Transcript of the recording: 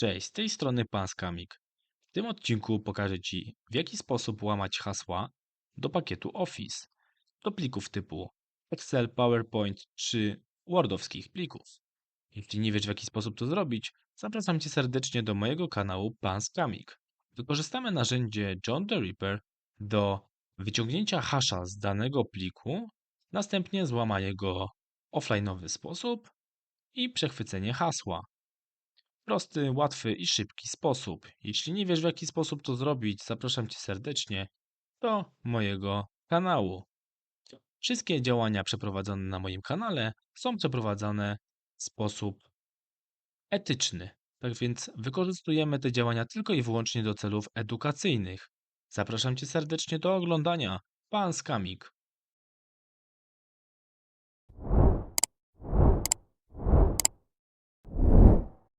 Cześć, z tej strony pan Skamik. W tym odcinku pokażę Ci, w jaki sposób łamać hasła do pakietu Office, do plików typu Excel, PowerPoint czy Wordowskich plików. Jeśli nie wiesz, w jaki sposób to zrobić, zapraszam Cię serdecznie do mojego kanału Pan Skamik. Wykorzystamy narzędzie John the Ripper do wyciągnięcia hasza z danego pliku, następnie złamanie go w offline'owy sposób i przechwycenie hasła. Prosty, łatwy i szybki sposób. Jeśli nie wiesz w jaki sposób to zrobić, zapraszam Cię serdecznie do mojego kanału. Wszystkie działania przeprowadzone na moim kanale są przeprowadzane w sposób etyczny. Tak więc wykorzystujemy te działania tylko i wyłącznie do celów edukacyjnych. Zapraszam Cię serdecznie do oglądania. Pan Skamik.